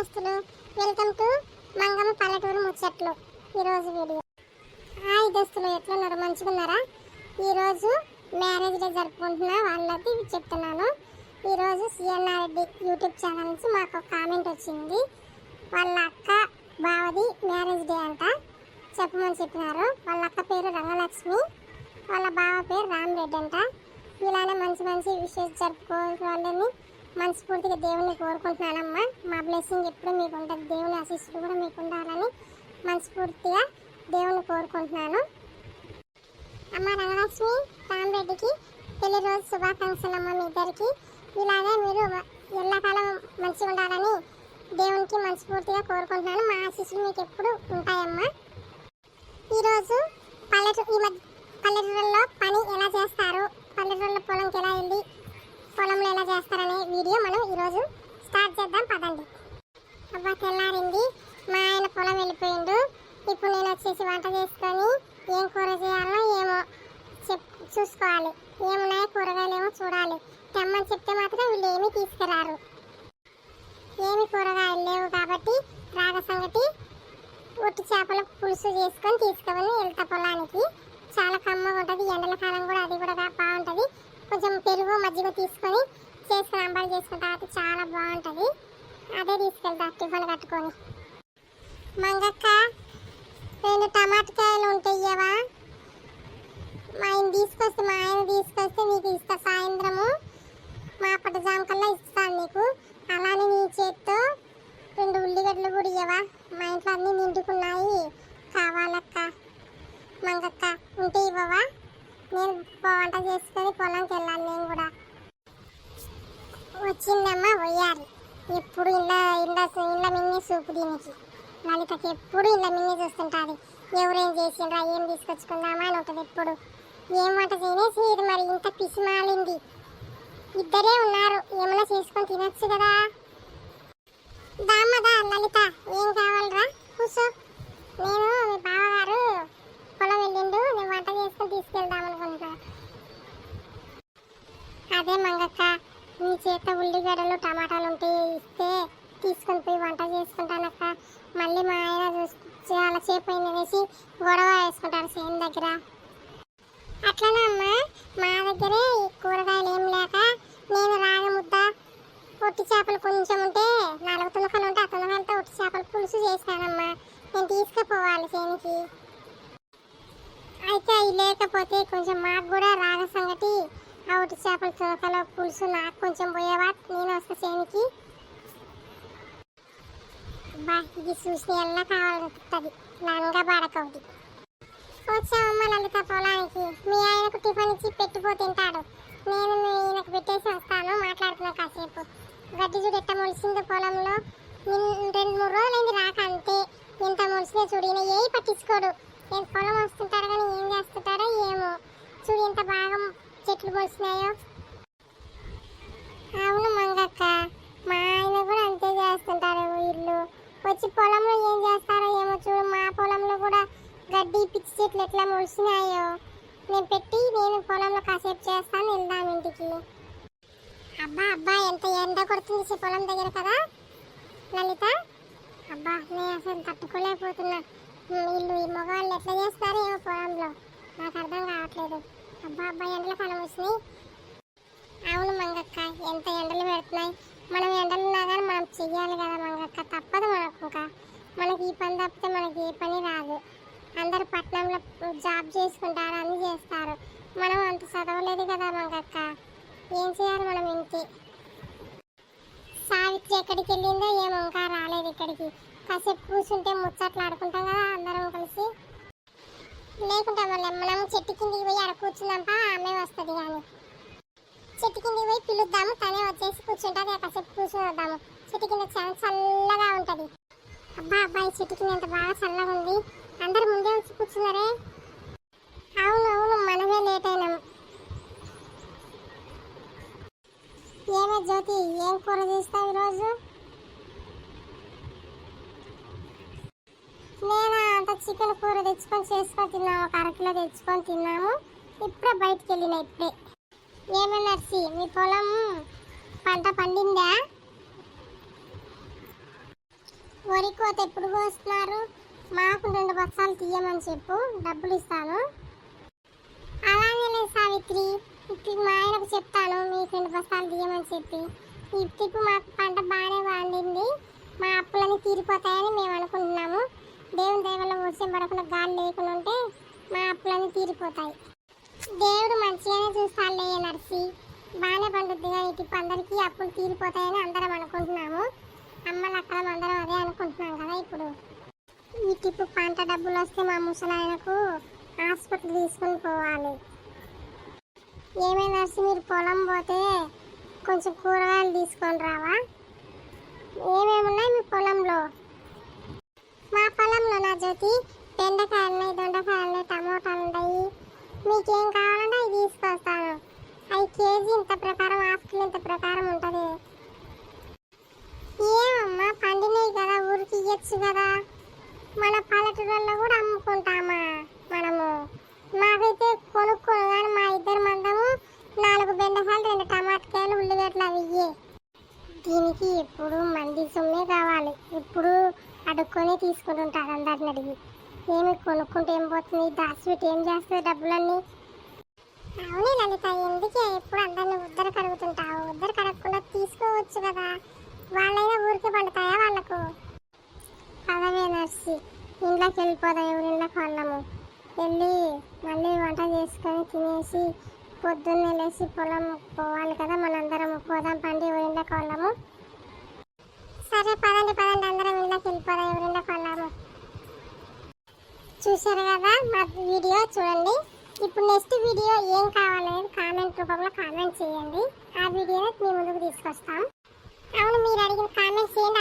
దోస్తులు welcome to Mangamma పల్లెటూరు ముచ్చట్లు. ఈరోజు వీడియో. హాయ్ దోస్తులు ఎట్లున్నారు? మంచిగున్నారా? ఈరోజు మ్యారేజ్ డే జరుపుకుంటున్న వాళ్ళకి చెప్తున్నాను. ఈరోజు సిఎన్ఆర్ రెడ్డి యూట్యూబ్ ఛానల్ నుంచి మాకు ఒక కామెంట్ వచ్చింది. వాళ్ళ అక్క బావది మ్యారేజ్ డే అంట. చెప్పమని చెప్పినారు. వాళ్ళ అక్క పేరు రంగలక్ష్మి వాళ్ళ బావ పేరు రామ్ రెడ్డి అంట. ఇలానే మంచి మంచి విషయాలు జరుపుకోవాలని మనస్ఫూర్తిగా దేవుని కోరుకుంటున్నానమ్మా. మా బ్లెస్సింగ్ ఎప్పుడు మీకు ఉంటుంది దేవుని ఆశీస్సులు కూడా మీకు ఉండాలని మనస్ఫూర్తిగా దేవుని కోరుకుంటున్నాను. అమ్మ రంగలక్ష్మి రామరెడ్డికి పెళ్ళి రోజు శుభాకాంక్షలు అమ్మ మీ ఇద్దరికి. ఇలాగే మీరు ఎల్లకాలం మంచిగా ఉండాలని దేవునికి మనస్ఫూర్తిగా కోరుకుంటున్నాను. మా ఆశీస్సులు మీకు ఎప్పుడు ఉంటాయమ్మా. ఈరోజు పల్లెటూరు ఈ మధ్య పల్లెటూరులో పని ఎలా చేస్తారు పల్లెటూరులో పొలంకి ఎలా వెళ్ళి పొలంలో ఎలా చేస్తారనే వీడియో మనం ఈరోజు స్టార్ట్ చేద్దాం పదండి అబ్బా తెల్లారింది మా ఆయన పొలం వెళ్ళిపోయిండు ఇప్పుడు నేను వచ్చేసి వంట చేసుకొని ఏం కూర చేయాలో ఏమో చెప్ చూసుకోవాలి. ఏమున్నాయో కూరగాయలు ఏమో చూడాలి. తెమ్మని చెప్తే మాత్రం వీళ్ళు ఏమీ తీసుకురారు ఏమి కూరగాయలు లేవు కాబట్టి రాగ సంగటి ఒట్టి చేపల పులుసు చేసుకొని తీసుకొని వెళ్తా పొలానికి. చాలా కమ్మగా ఉంటుంది. ఎండల కాలం కూడా అది కూడా బాగుంటుంది. కొంచెం పెరుగు మజ్జిగ తీసుకొని చేసుకుని అంబాలు చేసుకున్న తర్వాత చాలా బాగుంటుంది. అదే తీసుకెళ్తా టిఫిన్ కట్టుకొని. మంగక్క రెండు టమాటకాయలు ఉంటాయ్యవా మా ఆయన తీసుకొస్తే మా ఆయన తీసుకొస్తే నీకు ఇస్తా సాయంత్రము. మా అప్పటి జామకల్లా ఇస్తాను నీకు. అలానే నీ చేత్తో రెండు ఉల్లిగడ్డలు కూడా ఇవ్వవా మా ఇంట్లో అన్నీ నిండుకున్నాయి. కావాలక్క మంగక్క ఉంటే ఇవ్వవా? నేను వంట చేసుకొని పొలంకి వెళ్ళాలి నేను కూడా. వచ్చిందమ్మా వయ్యారు ఎప్పుడు ఇలా ఇలా ఇలా మిన్ని సూపు దీనికి. లలితకి ఎప్పుడు ఇలా మిన్ని చూస్తుంటుంది. ఎవరేం చేసిండ్రా ఏం తీసుకొచ్చుకుందామా అని ఉంటుంది ఎప్పుడు ఏం వంట చేయనే చేయదు మరి? ఇంత పిసిమాలింది. ఇద్దరే ఉన్నారు. ఏమైనా చేసుకొని తినొచ్చు కదా? దామదా లలిత. ఏం కావాలరా? కూర్చో. నేను మీ బావగారు పొలం వెళ్ళిండు. నేను వంట చేసుకొని తీసుకెళ్దాం అనుకుంటున్నా. అదే మంగక్క. నీ చేత ఉల్లిగడ్డలు టమాటాలు ఉంటే ఇస్తే తీసుకొని పోయి వంట చేసుకుంటానక్క మళ్ళీ మా ఆయన చూసి చాలా సేపు అనేసి గొడవ వేసుకుంటారు సేమ్ దగ్గర. అట్లనే అమ్మా మా దగ్గరే కూరగాయలు ఏం లేక నేను రాగముద్ద ఒట్టి చేపలు కొంచెం ఉంటే నాలుగు తునకలు ఉంటే ఆ తునకంతా ఒట్టి చేపలు పులుసు చేశానమ్మా నేను తీసుకుపోవాలి చేనికి. అయితే అవి లేకపోతే కొంచెం మాకు కూడా రాగ సంగటి ఆ ఒట్టి చేపల తునకల పులుసు నాకు కొంచెం పోయేవా? నేను వస్తా చేనికి. బా ఇది చూసి ఎలా కావాలనిపిస్తుంది లంగా బాడకవుది వచ్చామమ్మ లలిత పొలానికి మీ ఆయనకు టిఫిన్ ఇచ్చి పెట్టిపో తింటాడు. నేను ఈయనకు పెట్టేసి వస్తాను మాట్లాడుతున్నా కాసేపు. గడ్డి చూడు ఎట్ట మొలిసిందో పొలంలో. రెండు మూడు రోజులైంది రాక అంతే. ఎంత మొలిసిందో చూడు ఈయన ఏ పట్టించుకోడు. నేను పొలం వస్తుంటాడు కానీ ఏం చేస్తుంటాడో ఏమో. చూడు ఎంత బాగా చెట్లు మొలిసినాయో. అవును మంగక్క మా ఆయన కూడా అంతే చేస్తుంటారు వీళ్ళు. వచ్చి పొలంలో ఏం చేస్తారో ఏమో చూడు మా పొలంలో కూడా గడ్డి పిచ్చి చెట్లు ఎట్లా మొలిచినాయో నేను పెట్టి నేను పొలంలో కాసేపు చేస్తాను వెళ్దాం ఇంటికి. అబ్బా అబ్బా ఎంత ఎండ కొడుతుంది పొలం దగ్గర కదా? లలిత? అబ్బా నేను అసలు తట్టుకోలేకపోతున్నా. వీళ్ళు ఈ మగవాళ్ళు ఎట్లా చేస్తారు ఏమో పొలంలో? నాకు అర్థం కావట్లేదు. అబ్బా అబ్బా ఎండల కాలం వచ్చినాయి అవును మంగక్క ఎంత ఎండలు పెడుతున్నాయి? మనం ఎండలు ఉన్నా కానీ మనం చెయ్యాలి కదా మంగక్క తప్పదు మనకు ఇంకా. మనకి ఈ పని తప్పితే మనకి ఏ పని రాదు. అందరు పట్నంలో జాబ్ చేసుకుంటారు అన్ని చేస్తారు. మనం అంత చదవలేదు కదా మంగక్క. ఏం చేయాలి మనం ఇంటి? సావిత్రి ఎక్కడికి వెళ్ళిందో ఏమో ఇంకా రాలేదు ఇక్కడికి. కాసేపు కూర్చుంటే ముచ్చట్లు ఆడుకుంటాం కదా అందరం కలిసి. లేకుంటే మళ్ళీ మనం చెట్టు కిందికి పోయి అక్కడ కూర్చుందాంపా ఆమె వస్తుంది కానీ. చెట్టు కిందికి పోయి పిలుద్దాము తనే వచ్చేసి కూర్చుంటుంది కాసేపు కూర్చుని వద్దాము. చెట్టు కింద చాలా చల్లగా ఉంటుంది. అబ్బా అబ్బాయి చెట్టు కింద ఎంత బాగా చల్లగా ఉంది. అందరు ముందే వచ్చి కూర్చున్నారే? అవును అవును మనమే లేట్ అయినాం. ఏమే జ్యోతి ఏం కూర చేస్తావు ఈరోజు? నేను అంత చికెన్ కూర తెచ్చుకొని చేసుకొని తిన్నాము ఒక అరకిలో తెచ్చుకొని తిన్నాము. ఇప్పుడే బయటికి వెళ్ళిన ఇప్పుడే. ఏమే నర్సి మీ పొలం పంట పండిందా? వరి కోత ఎప్పుడు కోస్తున్నారు? మాకు రెండు బస్తాలు తీయమని చెప్పు డబ్బులు ఇస్తాను. అలాగే లేదు సావిత్రి ఇప్పుడు మా ఆయనకు చెప్తాను మీకు రెండు బస్తాలు తీయమని చెప్పి. ఇప్పుడు మాకు పంట బాగానే పండింది మా అప్పులన్నీ తీరిపోతాయని మేము అనుకుంటున్నాము. దేవుని దైవంలో వర్షం పడకుండా గాలి లేకుండా ఉంటే మా అప్పులన్నీ తీరిపోతాయి. దేవుడు మంచిగానే చూస్తాడులే నర్సి. బాగానే పండుద్ది కానీ ఇప్పుడు అందరికీ అప్పులు తీరిపోతాయని అందరం అనుకుంటున్నాము. అమ్మలు అక్కడ అందరం అదే అనుకుంటున్నాం కదా ఇప్పుడు ఈ పంట డబ్బులు వస్తే మా ముసలాయనకు హాస్పిటల్ తీసుకొని పోవాలి. ఏమైనా నర్సి మీరు పొలం పోతే కొంచెం కూరగాయలు తీసుకొని రావా? ఏమేమి ఉన్నాయి మీ పొలంలో? మా పొలంలో నా జ్యోతి బెండకాయలు ఉన్నాయి దొండకాయలు ఉన్నాయి టమోటాలు ఉన్నాయి మీకేం కావాలంటే అవి తీసుకొస్తాను. అవి కేజీ ఇంత ప్రకారం హాఫ్ కిలో ఇంత ప్రకారం ఉంటుంది ఏమమ్మా పండినాయి కదా ఊరికి ఇయ్యచ్చు కదా మన పల్లెటూరులో కూడా అమ్ముకుంటామా మనము మాకైతే కొనుక్కోను కానీ మా ఇద్దరు మందము నాలుగు బెండకాయలు రెండు టమాటకాయలు ఉల్లిగడ్డలు అవి దీనికి ఎప్పుడు మంది సొమ్మే కావాలి. ఎప్పుడు అడుక్కొని తీసుకుంటుంటారు అందరిని అడిగి. ఏమి కొనుక్కుంటే ఏం పోతుంది? దాచిపెట్టి ఏం చేస్తుంది డబ్బులన్నీ? అవునే లలిత ఎందుకే ఎప్పుడు అందరిని ఉద్దర కడుగుతుంటావు? ఉద్దర కడగకుండా తీసుకోవచ్చు కదా. వాళ్ళైనా ఊరికే పండుతాయా వాళ్ళకు? పదవే నర్సి. ఇంట్లోకి వెళ్ళిపోదాం ఎవరి వాళ్ళము వెళ్ళి మళ్ళీ వంట చేసుకొని తినేసి పొద్దున్నే లేచి పొలం పోవాలి కదా మనందరం పోదాం పండి ఎవరి ఇంట్లోకి వాళ్ళము సరే పదండి పదండి అందరం ఇంట్లోకి వెళ్ళిపోదాం ఎవరి ఇంట్లోకి వాళ్ళము చూశారు కదా మా వీడియో చూడండి. ఇప్పుడు నెక్స్ట్ వీడియో ఏం కావాలనేది కామెంట్ రూపంలో కామెంట్ చేయండి. ఆ వీడియోని మీ ముందుకు తీసుకొస్తాం. అవును మీరు అడిగిన కామెంట్స్ ఏంటి